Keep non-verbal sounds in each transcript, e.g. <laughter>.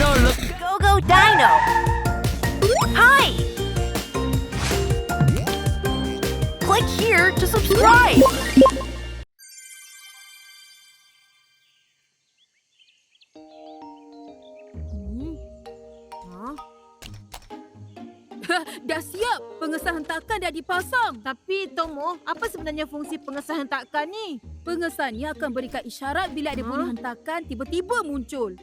Marilah. Go Go Dino! Hi! Click here to subscribe! Pengesahan takan dah dipasang. Tapi Tomo, apa sebenarnya fungsi pengesahan takan ni? Pengesahannya akan berikan isyarat bila ada bunyi hentakan tiba-tiba muncul.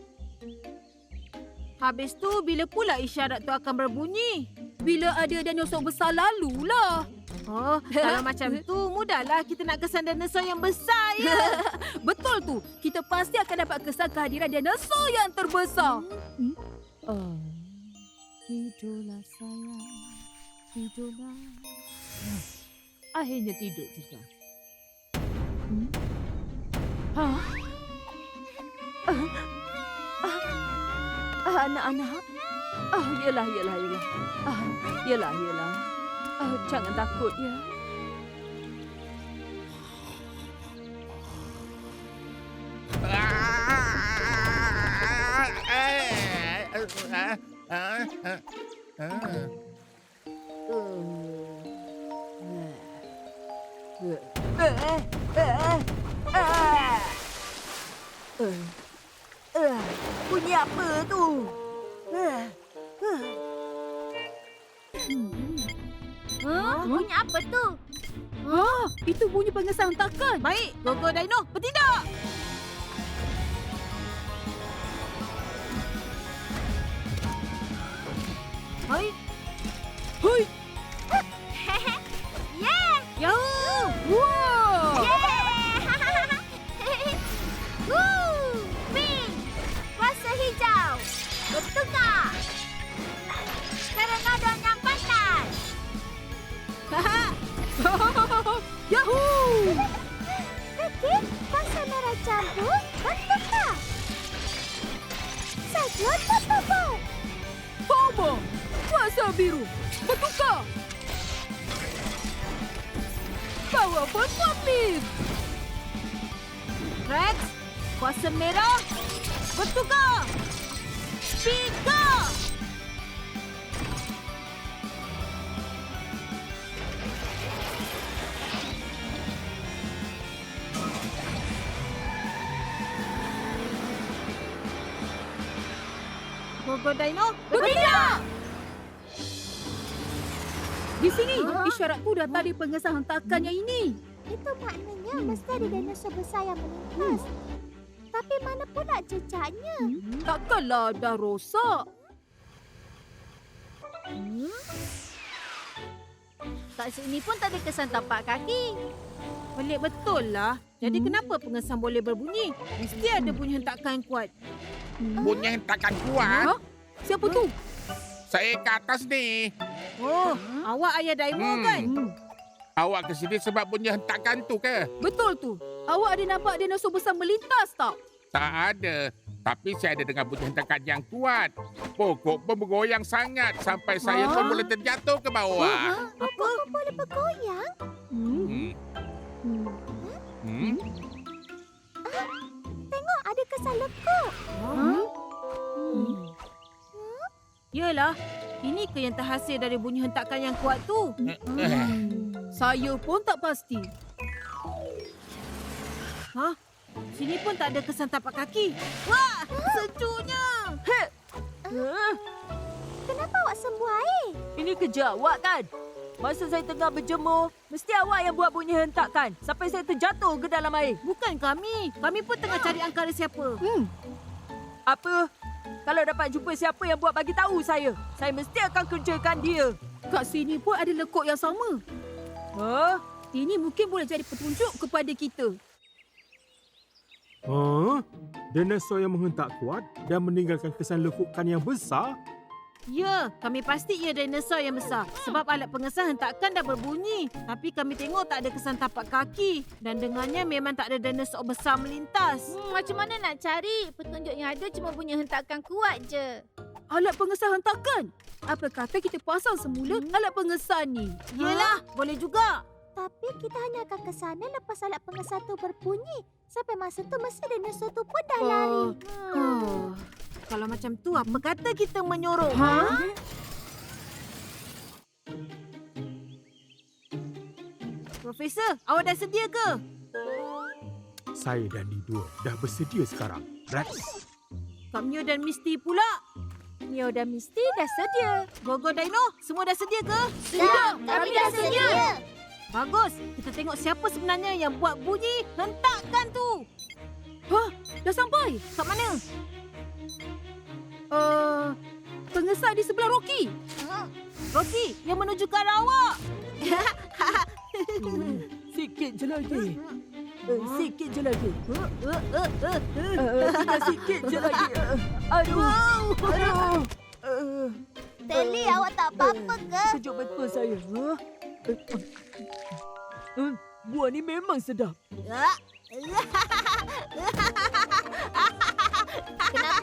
Habis tu, bila pula isyarat tu akan berbunyi? Bila ada dinosaur besar lalulah. Oh, <laughs> kalau macam tu, mudahlah kita nak kesan dinosaur yang besar ya. <laughs> Betul tu. Kita pasti akan dapat kesan kehadiran dinosaur yang terbesar. Hmm? Oh. Tidurlah sayang, tidurlah. Akhirnya tidur juga. Hmm? Hah? Ah, ah, ah, anak-anak? Ah, yelah, yelah, yelah. Ah, yelah, yelah. Ah, jangan takut ya. Bunyi apa tu? Huh? Bunyi apa tu? Ah, itu bunyi pengesahan takan. Baik, Gogo Dino, bertindak. Hai. Fama! Kuasa biru! Bertukar! Bawa pun Forklift! Rex! Kuasa merah! Bertukar! Speaker! Gogo Dino, bertindak! Di sini, isyarat tu dah tadi pengesahan takan yang ini. Itu maknanya mesti ada dinosaur besar yang melintas. Tapi mana pula jejaknya? Takkanlah dah rosak. Kat sini pun tak ada kesan tapak kaki. Pelik betul lah. Jadi kenapa pengesan boleh berbunyi? Mesti ada bunyi hentakan kuat. Bunyi hentakan kuat. Ha? Siapa tu? Saya ke atas ni. Oh, awak ayah Daimo Hmm. kan? Awak ke sini sebab bunyi hentakan tu ke? Betul tu. Awak ada nampak dinosaur besar melintas tak? Tak ada. Tapi saya ada dengar bunyi hentakan yang kuat. Pokok pun bergoyang sangat sampai saya pun Ha? boleh terjatuh ke bawah. Apa? Boleh bergoyang? Hmm. Hmm. Hmm. Tengok ada kesan lekuk. Hmm. Yelah, ini ke yang terhasil dari bunyi hentakan yang kuat tu? Eh, Saya pun tak pasti. Hah? Sini pun tak ada kesan tapak kaki. Wah, sejuknya. Heh. Eh, Kenapa awak sembuh air? Ini kerja awak kan? Masa saya tengah berjemur, mesti awak yang buat bunyi hentakan sampai saya terjatuh ke dalam air. Bukan kami. Kami pun tengah cari angkara siapa. Apa? Kalau dapat jumpa siapa yang buat bagi tahu saya, saya mesti akan kerjakan dia. Kat sini pun ada lekuk yang sama. Huh? Ini mungkin boleh jadi petunjuk kepada kita. Ha? Dinosaur yang menghentak kuat dan meninggalkan kesan lekukan yang besar? Ya, kami pasti ia dinosaur yang besar. Sebab alat pengesan hentakan dah berbunyi. Tapi kami tengok tak ada kesan tapak kaki. Dan dengannya memang tak ada dinosaur besar melintas. Hmm, macam mana nak cari? Petunjuk yang ada cuma bunyi hentakan kuat je. Alat pengesan hentakan? Apa kata kita pasang semula alat pengesan ni? Yelah, boleh juga. Tapi kita hanya akan ke sana lepas alat pengesan tu berbunyi. Sampai masa tu mesti dinosaur tu pun dah lari. Hmm. Oh. Kalau macam tu, apa kata kita menyorok? Ha? Profesor, awak dah sedia ke? Saya dan Dido dah bersedia sekarang. Rex, Kak Mio dan Misty pula. Mio dan Misty dah sedia. Gogo Dino, semua dah sedia ke? Sudah, kami dah sedia. Bagus. Kita tengok siapa sebenarnya yang buat bunyi hentakan tu. Hah? Dah sampai? Kat mana? Uh, pengesat di sebelah Rocky. Rocky, yang menuju ke arah awak. <laughs> Sikit je lagi. Uh, sikit je lagi. Uh, tinggal sikit je lagi. Aduh. Aduh. Uh, Teli, awak tak apa-apa ke? sejuk betul saya. Huh? Uh, buah ni memang sedap. <laughs>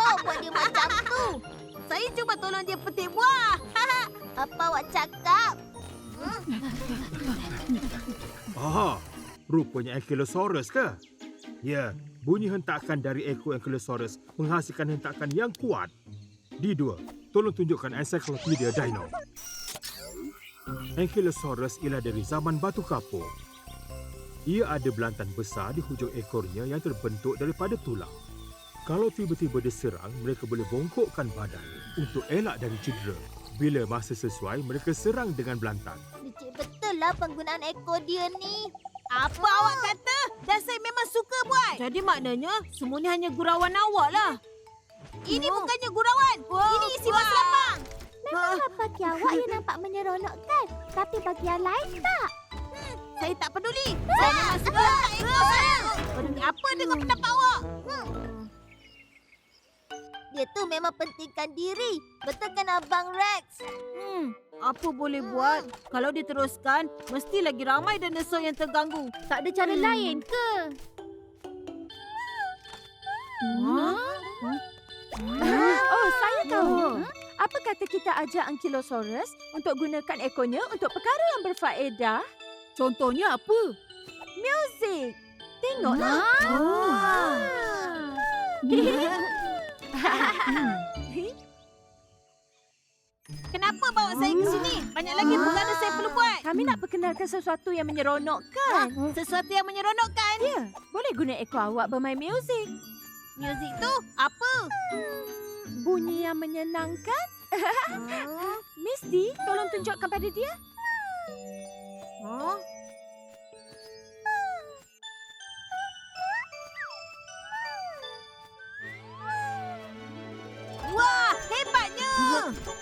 Awak buat dia macam tu? Saya cuba tolong dia petik buah. <laughs> Apa awak cakap? aha, rupanya Ankylosaurus ke? Ya, bunyi hentakan dari ekor Ankylosaurus menghasilkan hentakan yang kuat. Dido, tolong tunjukkan ensiklopedia Dino. Ankylosaurus ialah dari zaman batu kapur. Ia ada belantan besar di hujung ekornya yang terbentuk daripada tulang. Kalau tiba-tiba diserang, mereka boleh bongkokkan badan untuk elak dari cedera. Bila masa sesuai, mereka serang dengan belantan. Licik betul lah penggunaan ekor dia ni. Apa awak kata? Dan saya memang suka buat. Jadi maknanya semua ni hanya gurauan awak lah. Ini bukannya gurauan. Ini isi wah. lambang. Memanglah bagi awak ia nampak menyeronokkan. Tapi bagi yang lain tak. Saya tak peduli. Saya memang suka letak ekor saya. Peduli apa dengan pendapat awak? Dia tu memang pentingkan diri. Betul kan Abang Rex? Hmm, apa boleh buat? Kalau diteruskan, mesti lagi ramai dinosaur yang terganggu. Tak ada cara lain ke? Ha? Oh, saya tahu. Apa kata kita ajak Ankylosaurus untuk gunakan ekornya untuk perkara yang berfaedah? Contohnya apa? Muzik. Tengoklah. Ah. <laughs> <laughs> Kenapa bawa saya ke sini? Banyak lagi perkara saya perlu buat. Kami nak perkenalkan sesuatu yang menyeronokkan. Sesuatu yang menyeronokkan. Ya, boleh guna ekor awak bermain muzik. Muzik tu apa? Bunyi yang menyenangkan. <laughs> Misty, tolong tunjukkan pada dia. Oh.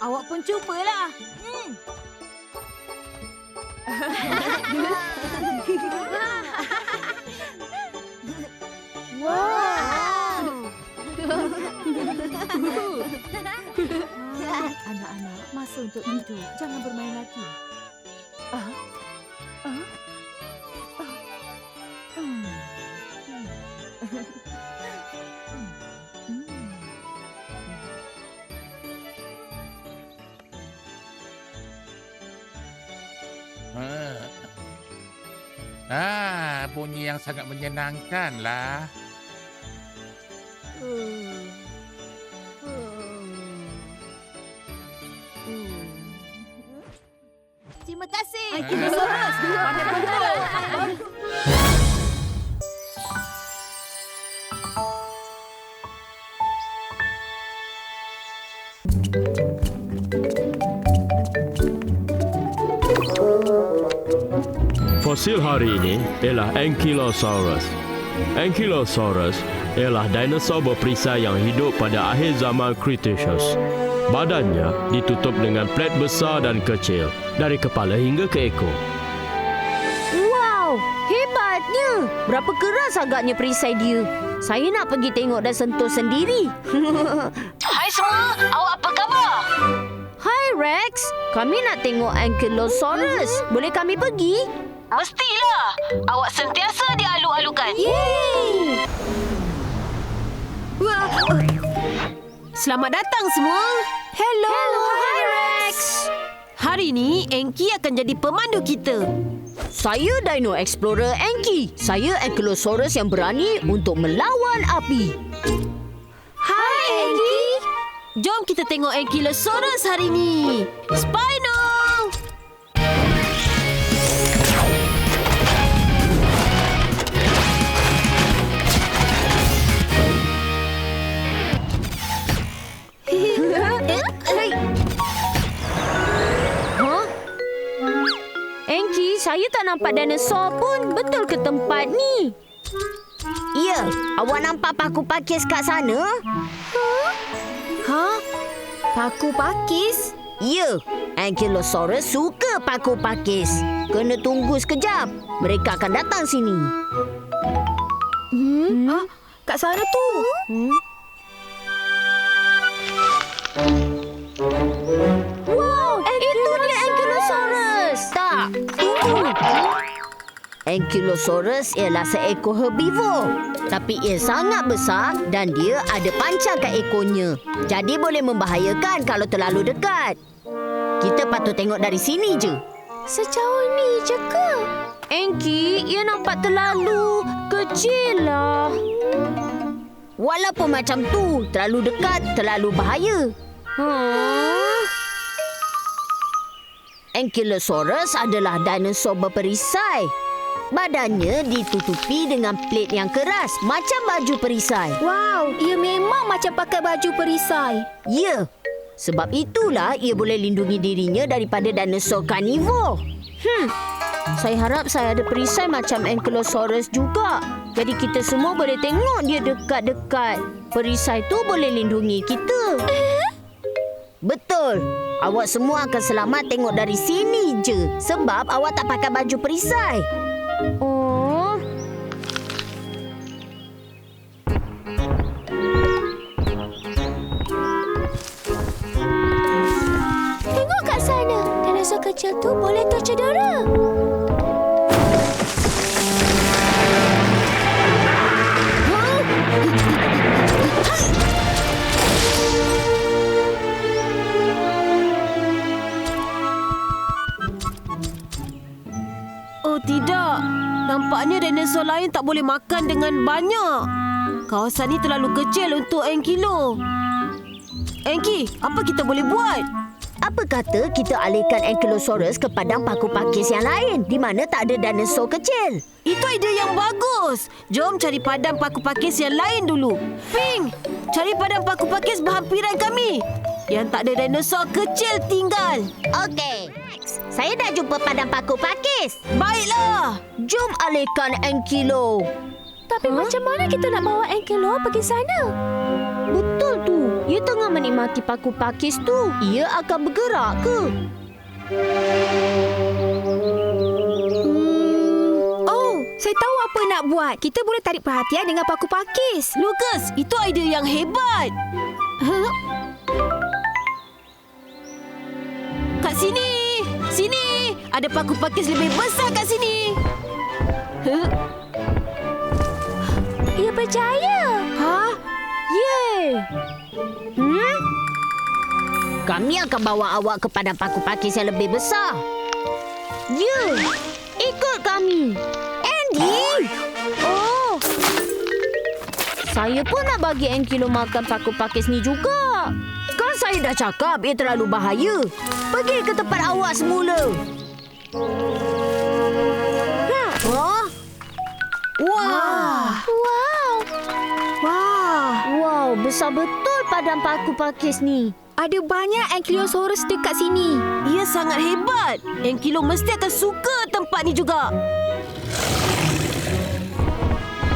Awak pun cubalah. Hmm. Anak-anak, masa untuk tidur. Jangan bermain lagi. Ah? Bunyi yang sangat menyenangkan lah. Terima kasih. Ankylosaurus. Pandai betul. Fosil hari ini ialah Ankylosaurus. Ankylosaurus ialah dinosaur berperisai yang hidup pada akhir zaman Cretaceous. Badannya ditutup dengan plat besar dan kecil dari kepala hingga ke ekor. Wow, hebatnya. Berapa keras agaknya perisai dia. Saya nak pergi tengok dan sentuh sendiri. <laughs> Hai semua, awak apa khabar? Hai Rex, kami nak tengok Ankylosaurus. Boleh kami pergi? Mestilah. Awak sentiasa dialu-alukan. Yeay! Selamat datang semua. Hello, Hai Rex. Hari ini Enki akan jadi pemandu kita. Saya Dino Explorer Anky. Saya Ankylosaurus yang berani untuk melawan api. Hai Anky. Jom kita tengok Ankylosaurus hari ini. Spino! Saya tak nampak dinosaur pun. Betul ke tempat ni? Ya, awak nampak paku pakis kat sana? Ha? Paku pakis? Ya, Ankylosaurus suka paku pakis. Kena tunggu sekejap. Mereka akan datang sini. Hmm? Ah, kat sana tu. Hmm? Ankylosaurus ialah seekor herbivor. Tapi ia sangat besar dan dia ada pancang kat ekornya. Jadi boleh membahayakan kalau terlalu dekat. Kita patut tengok dari sini je. Sejauh ni je ke? Enki, ia nampak terlalu kecil lah. Walaupun macam tu, terlalu dekat, terlalu bahaya. Hmm. Ankylosaurus adalah dinosaur berperisai. Badannya ditutupi dengan plet yang keras, macam baju perisai. Wow, ia memang macam pakai baju perisai. Ya, sebab itulah ia boleh lindungi dirinya daripada dinosaur karnivor. Hmm, saya harap saya ada perisai macam Ankylosaurus juga. Jadi kita semua boleh tengok dia dekat-dekat. Perisai tu boleh lindungi kita. Betul. Awak semua akan selamat tengok dari sini je. Sebab awak tak pakai baju perisai. Oh. Tengok kat sana. Dinosaur kecil tu boleh tercedera. Dinosaur lain tak boleh makan dengan banyak. Kawasan ni terlalu kecil untuk Enkilo. Enki, apa kita boleh buat? Apa kata kita alihkan Ankylosaurus ke padang paku pakis yang lain di mana tak ada dinosaur kecil? Itu ide yang bagus. Jom cari padang paku pakis yang lain dulu. Ping, cari padang paku pakis berhampiran kami. Yang tak ada dinosaur kecil tinggal. Okey. Saya dah jumpa padang paku pakis. Baiklah. Jom alihkan Ankilo. Tapi macam mana kita nak bawa Ankelo pergi sana? Betul tu. Ia tengah menikmati paku pakis tu. Ia akan bergerak ke? Oh, saya tahu apa nak buat. Kita boleh tarik perhatian dengan paku pakis. Lucas, itu idea yang hebat. Huh? Kat sini. Sini. Ada paku pakis lebih besar kat sini. Huh? Ia berjaya. Ha? Yeay! Hmm? Kami akan bawa awak ke padang paku pakis yang lebih besar. Ya! Ikut kami! Andy! Oh! Saya pun nak bagi Ankilo makan paku pakis ni juga. Kan saya dah cakap ia terlalu bahaya. Pergi ke tempat awak semula. Ha? Oh? Wah! Wow. Wah. Wow, besar betul padang paku pakis ni. Ada banyak Ankylosaurus dekat sini. Ia sangat hebat. Enkilo mesti akan suka tempat ni juga.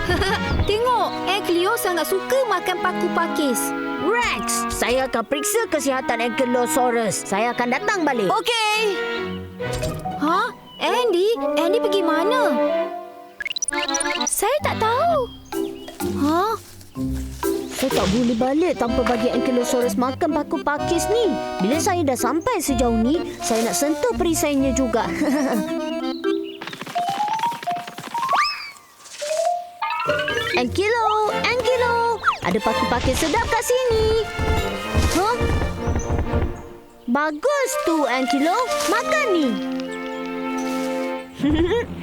<laughs> Tengok, Ankylo sangat suka makan paku pakis. Rex, saya akan periksa kesihatan Ankylosaurus. Saya akan datang balik. Okey. Ha? Andy? Andy pergi mana? Saya tak tahu. Ha? Saya tak boleh balik tanpa bagi Ankylosaurus makan paku pakis ni. Bila saya dah sampai sejauh ni, saya nak sentuh perisainya juga. <laughs> Ankylo, Ankylo. Ada paku pakis sedap kat sini. Huh? Bagus tu, Ankylo. Makan ni. <laughs>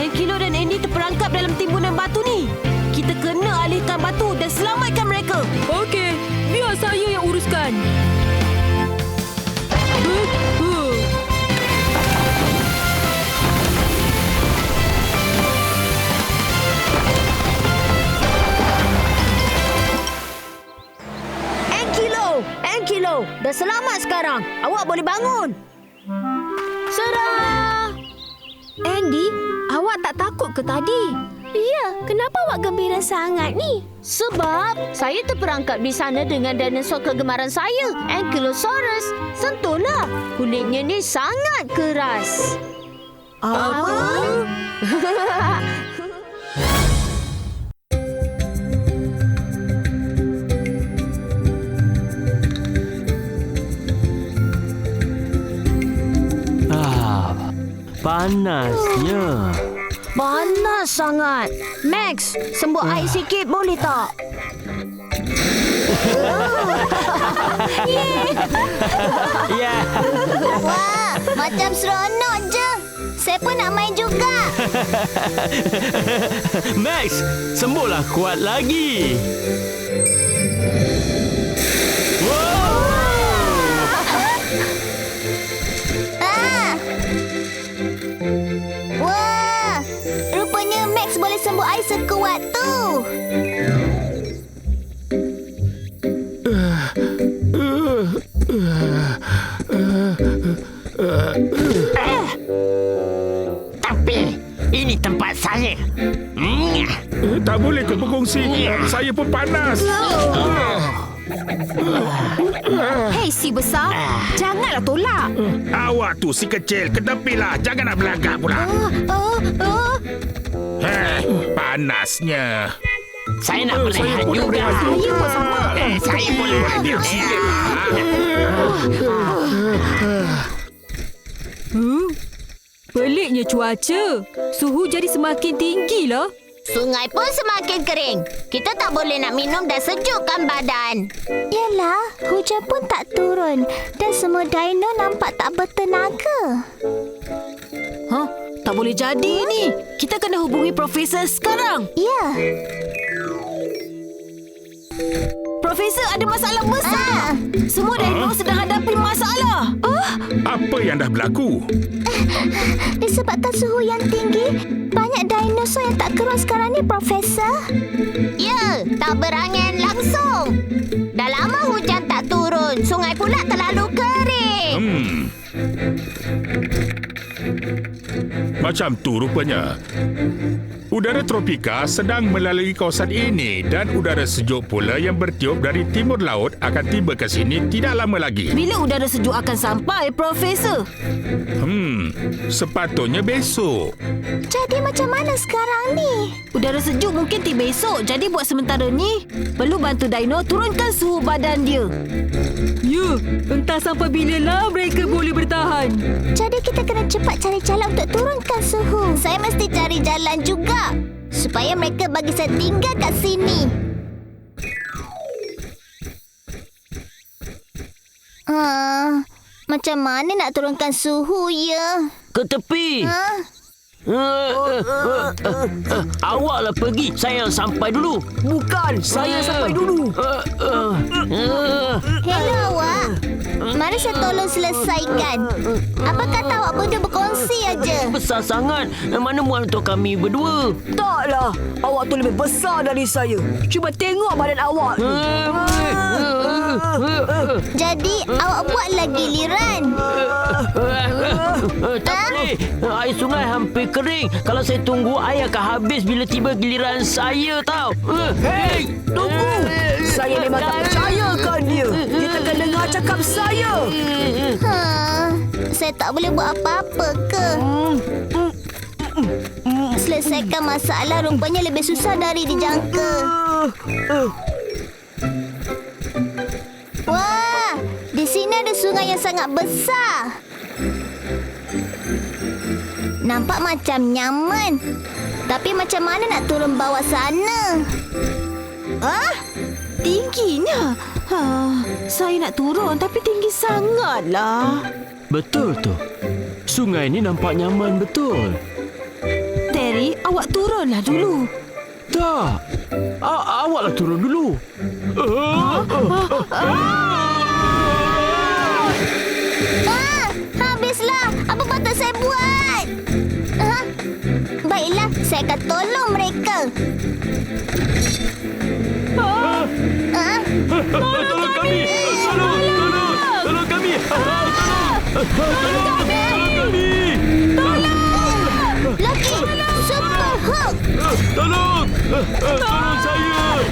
Ankilo dan Andy terperangkap dalam timbunan batu ni. Kita kena alihkan batu dan selamatkan mereka. Okey, biar saya yang uruskan. Huh? Huh. Ankilo, Ankilo. Dah selamat sekarang. Awak boleh bangun. Serah. Andy, awak tak takut ke tadi? Ya, kenapa awak gembira sangat ni? Sebab saya terperangkap di sana dengan dinosaur kegemaran saya, Ankylosaurus. Sentuhlah. Kulitnya ni sangat keras. Apa? <laughs> Ah, panasnya. Panas sangat. Max, sembur air sikit boleh tak? Ya, Wah, macam seronok je. Saya pun nak main juga. Max, sembuhlah kuat lagi. Tapi ini tempat saya. Hmm. Eh, tak boleh ke berkongsi? Saya pun panas. Hei si besar, janganlah tolak. Awak tu si kecil, ke tepilah. Jangan nak belagak pula. Oh, oh. Heh, panasnya. Saya nak berehat juga. Saya pun sama. Eh, saya pun berehat. Huh? Peliknya cuaca. Suhu jadi semakin tinggi lah. Sungai pun semakin kering. Kita tak boleh nak minum dan sejukkan badan. Yalah, hujan pun tak turun dan semua dino nampak tak bertenaga. Hah? Tak boleh jadi ni. Kita kena hubungi Profesor sekarang. Ya, ada masalah besar. Ah. Semua dino sedang hadapi masalah. Apa yang dah berlaku? disebabkan suhu yang tinggi, banyak dinosaur yang tak keluar sekarang ni, Profesor. Ya, tak berangin langsung. Dah lama hujan tak turun, sungai pula terlalu kering. Hmm. Macam tu rupanya. Udara tropika sedang melalui kawasan ini dan udara sejuk pula yang bertiup dari timur laut akan tiba ke sini tidak lama lagi. Bila udara sejuk akan sampai, Profesor? Hmm, sepatutnya besok. Jadi macam mana sekarang ni? Udara sejuk mungkin tiba esok. Jadi buat sementara ni, perlu bantu Dino turunkan suhu badan dia. Ya, entah sampai bila lah mereka boleh bertahan. Jadi kita kena cepat cari jalan untuk turunkan suhu. Saya mesti cari jalan juga. Supaya mereka bagi saya tinggal kat sini. Ah, macam mana nak turunkan suhu ya? Ke tepi. Ha? Uh, uh, uh, uh, uh, awaklah pergi. Saya sampai dulu. Bukan, saya sampai dulu. Uh, uh, uh. Hello awak. Mari saya tolong selesaikan. Apa kata awak berdua berkongsi aja? Besar sangat. Mana muat untuk kami berdua? Taklah, awak tu lebih besar dari saya. Cuba tengok badan awak tu. Jadi awak buatlah giliran. Uh, tak boleh. Uh, air sungai hampir kering. Kalau saya tunggu, air akan habis bila tiba giliran saya tau. Uh, Hei, tunggu. Saya memang tak percayakan dia. Dia takkan dengar cakap saya. Ha, saya tak boleh buat apa-apa ke? Selesaikan masalah rupanya lebih susah dari dijangka. Wah, di sini ada sungai yang sangat besar. Nampak macam nyaman. Tapi macam mana nak turun bawah sana? Ah, tingginya. Ha, saya nak turun tapi tinggi sangatlah. Betul tu. Sungai ni nampak nyaman betul. Terry, awak turunlah dulu. Tak. A- awaklah turun dulu. Ah, habislah. Apa patut saya buat? Ah, baiklah, saya akan tolong mereka. Ah, Tolong kami. Tolong, tolong, tolong kami. Tolong kami. Loki, Super Hulk. Tolong. Tolong saya.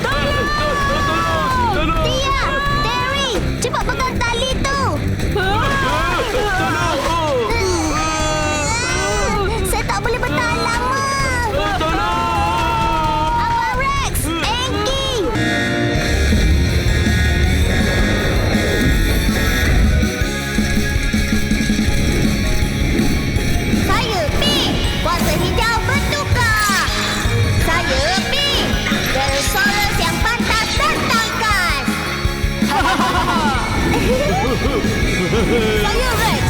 Saya Rex,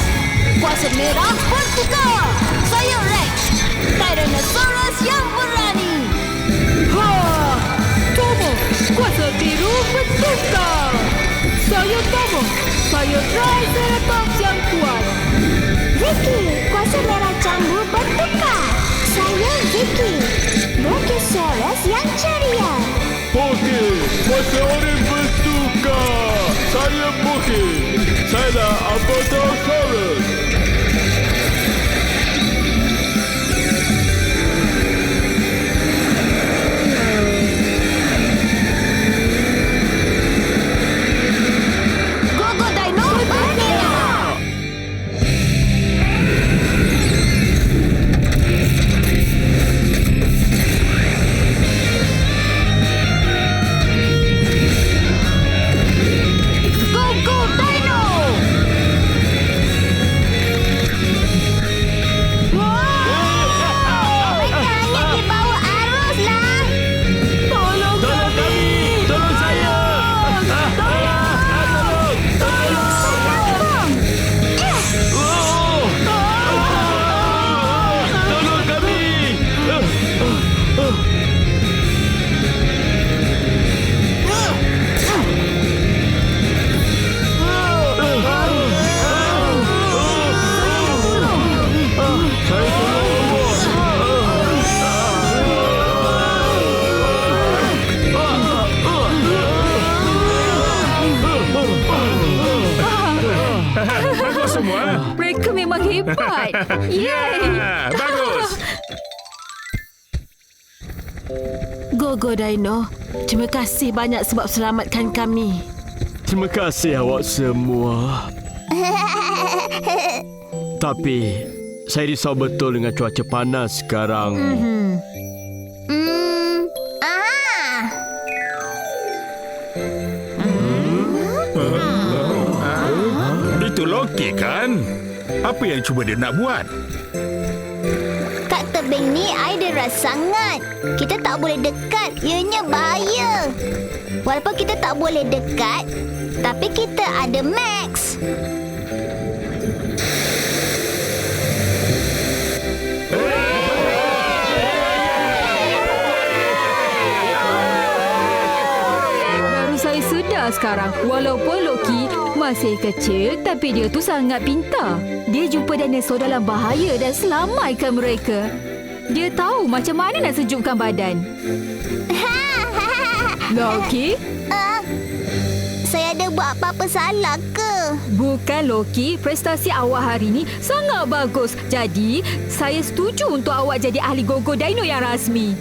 kuasa merah bertukar. Saya Rex, Tyrannosaurus yang berani. Ha, Tomo, kuasa biru bertukar. Saya Tomo, saya Triceratops yang kuat. Vicky, kuasa merah jambu bertukar. Saya Vicky, Brachiosaurus yang ceria. Okey, kuasa oren bertukar. Saya Bukit. Saya Apatosaurus. Gogo Gogo Dino, terima kasih banyak sebab selamatkan kami. Terima kasih awak semua. <laughs> Tapi saya risau betul dengan cuaca panas sekarang. Hmm, ah, Itu Loki kan? Apa yang cuba dia nak buat? Kambing ni I deras sangat. Kita tak boleh dekat. Ianya bahaya. Walaupun kita tak boleh dekat, tapi kita ada Max. Baru saya sedar sekarang. Walaupun Loki masih kecil, tapi dia tu sangat pintar. Dia jumpa dinosaur dalam bahaya dan selamatkan mereka. Dia tahu macam mana nak sejukkan badan. <laughs> Loki? Ah, saya ada buat apa-apa salah ke? Bukan Loki, prestasi awak hari ini sangat bagus. Jadi, saya setuju untuk awak jadi ahli gogo dino yang rasmi.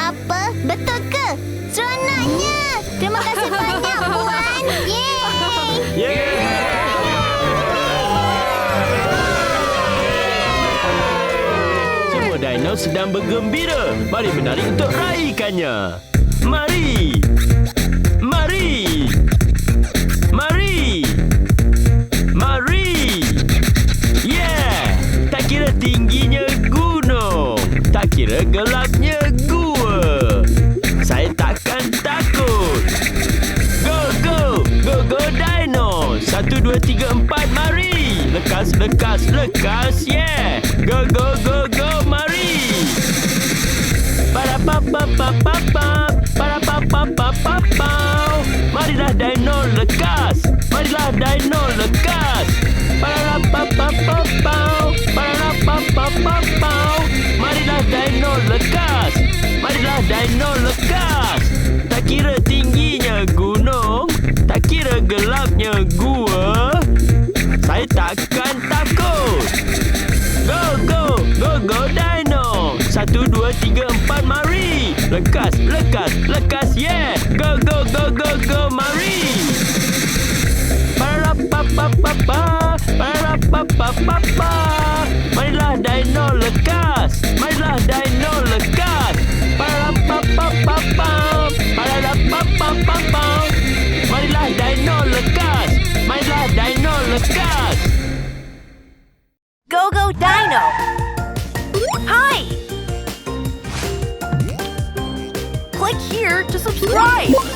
Apa? Betul ke? Seronoknya! Terima kasih banyak, Puan! <laughs> Yeay! Dino sedang bergembira. Mari menari untuk raikannya. Mari. Mari. Mari. Mari. Yeah. Tak kira tingginya gunung. Tak kira gelapnya gua. Saya takkan takut. Go, go. Go, go dino. Satu, dua, tiga, empat, mari. Lekas, lekas, lekas. Yeah. Go, go, go, Marilah dino lekas Marilah dino lekas Para pa pa pa pa Para pa pa pa pa tiga, empat, mari. Lekas, lekas, lekas, yeah. Go, go, go, go, go, mari. Parapapapapa Parapapapapa. Marilah dino lekas Marilah dino lekas. Parapapapapa Parapapapapa Marilah dino lekas Marilah dino lekas. Go Go Dino! Right!